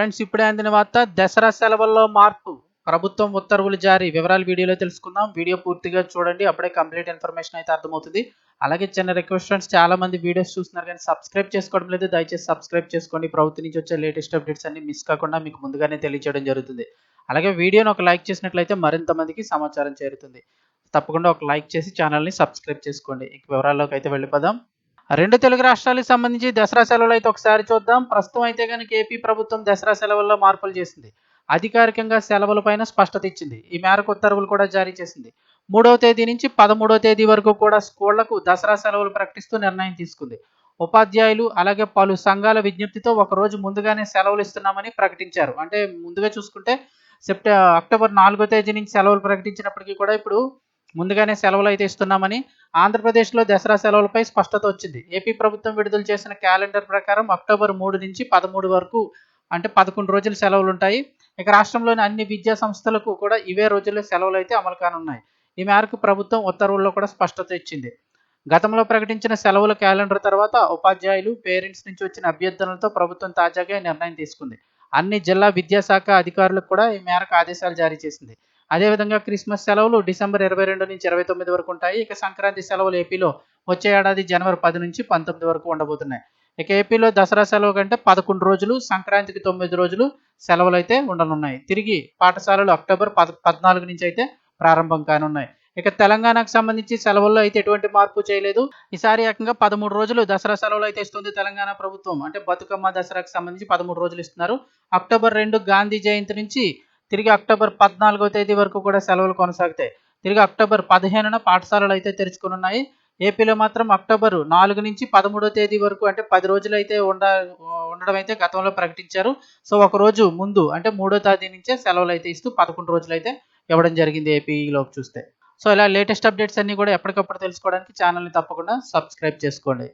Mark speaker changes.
Speaker 1: Friends ఇప్పుడే అందిన వార్త దసరా సెలవుల్లో మార్పు. ప్రభుత్వం ఉత్తర్వులు జారీ. వివరాలు వీడియోలో తెలుసుకుందాం. వీడియో పూర్తిగా చూడండి. అప్పుడే కంప్లీట్ ఇన్ఫర్మేషన్ అయితే అర్థమవుతుంది. అలాగే చిన్న రిక్వెస్ట్ ఫ్రెండ్స్ చాలా మంది వీడియోస్ చూస్తున్నారు కానీ సబ్స్క్రైబ్ చేసుకోవడం లేదు. దయచేసి సబ్స్క్రైబ్ చేసుకోండి. ప్రభుత్వం నుంచి వచ్చే లేటెస్ట్ అప్డేట్స్ అన్ని మిస్ కాకుండా మీకు ముందుగానే తెలియజేయడం జరుగుతుంది. అలాగే వీడియోని ఒక లైక్ చేసినట్లయితే మరింత మందికి సమాచారం చేరుతుంది. తప్పకుండా ఒక లైక్ చేసి ఛానల్ని సబ్స్క్రైబ్ చేసుకోండి. ఇక వివరాల్లోకి అయితే వెళ్ళిపోదాం. రెండు తెలుగు రాష్ట్రాలకు సంబంధించి దసరా సెలవులు అయితే ఒకసారి చూద్దాం. ప్రస్తుతం అయితే కనుక ఏపీ ప్రభుత్వం దసరా సెలవుల్లో మార్పులు చేసింది. అధికారికంగా సెలవుల పైన స్పష్టత ఇచ్చింది. ఈ మేరకు ఉత్తర్వులు కూడా జారీ చేసింది. మూడవ తేదీ నుంచి పదమూడవ తేదీ వరకు కూడా స్కూళ్ళకు దసరా సెలవులు ప్రకటిస్తూ నిర్ణయం తీసుకుంది. ఉపాధ్యాయులు అలాగే పలు సంఘాల విజ్ఞప్తితో ఒక రోజు ముందుగానే సెలవులు ఇస్తున్నామని ప్రకటించారు. అంటే ముందుగా చూసుకుంటే సెప్టె అక్టోబర్ నాలుగో తేదీ నుంచి సెలవులు ప్రకటించినప్పటికీ కూడా ఇప్పుడు ముందుగానే సెలవులు అయితే ఇస్తున్నామని ఆంధ్రప్రదేశ్లో దసరా సెలవులపై స్పష్టత వచ్చింది. ఏపీ ప్రభుత్వం విడుదల చేసిన క్యాలెండర్ ప్రకారం అక్టోబర్ మూడు నుంచి పదమూడు వరకు అంటే పదకొండు రోజులు సెలవులు ఉంటాయి ఇక రాష్ట్రంలోని అన్ని విద్యా సంస్థలకు కూడా ఇవే రోజుల్లో సెలవులు అయితే అమలు కానున్నాయి. ఈ మేరకు ప్రభుత్వం ఉత్తర్వుల్లో కూడా స్పష్టత ఇచ్చింది. గతంలో ప్రకటించిన సెలవుల క్యాలెండర్ తర్వాత ఉపాధ్యాయులు పేరెంట్స్ నుంచి వచ్చిన అభ్యర్థనలతో ప్రభుత్వం తాజాగా నిర్ణయం తీసుకుంది. అన్ని జిల్లా విద్యాశాఖ అధికారులకు కూడా ఈ మేరకు ఆదేశాలు జారీ చేసింది. అదేవిధంగా క్రిస్మస్ సెలవులు డిసెంబర్ ఇరవై రెండు నుంచి ఇరవై తొమ్మిది వరకు ఉంటాయి. ఇక సంక్రాంతి సెలవులు ఏపీలో వచ్చే ఏడాది జనవరి పది నుంచి పంతొమ్మిది వరకు ఉండబోతున్నాయి. ఇక ఏపీలో దసరా సెలవు కంటే పదకొండు రోజులు సంక్రాంతికి తొమ్మిది రోజులు సెలవులు అయితే ఉండనున్నాయి. తిరిగి పాఠశాలలు అక్టోబర్ పద పద్నాలుగు నుంచి అయితే ప్రారంభం కానున్నాయి. ఇక తెలంగాణకు సంబంధించి సెలవుల్లో అయితే ఎటువంటి మార్పు చేయలేదు. ఈసారి ఏకంగా పదమూడు రోజులు దసరా సెలవులు అయితే ఇస్తుంది తెలంగాణ ప్రభుత్వం. అంటే బతుకమ్మ దసరాకు సంబంధించి పదమూడు రోజులు ఇస్తున్నారు. అక్టోబర్ రెండు గాంధీ జయంతి నుంచి తిరిగి అక్టోబర్ పద్నాలుగో తేదీ వరకు కూడా సెలవులు కొనసాగుతాయి. తిరిగి అక్టోబర్ పదిహేనున పాఠశాలలు అయితే తెరుచుకున్నాయి ఏపీలో మాత్రం అక్టోబర్ నాలుగు నుంచి పదమూడో తేదీ వరకు అంటే పది రోజులు అయితే ఉండ ఉండడం అయితే గతంలో ప్రకటించారు. సో ఒక రోజు ముందు అంటే మూడో తేదీ నుంచే సెలవులు అయితే ఇస్తూ పదకొండు రోజులు అయితే ఇవ్వడం జరిగింది ఏపీలోకి చూస్తే. సో ఇలా లేటెస్ట్ అప్డేట్స్ అన్ని కూడా ఎప్పటికప్పుడు తెలుసుకోవడానికి ఛానల్ని తప్పకుండా సబ్స్క్రైబ్ చేసుకోండి.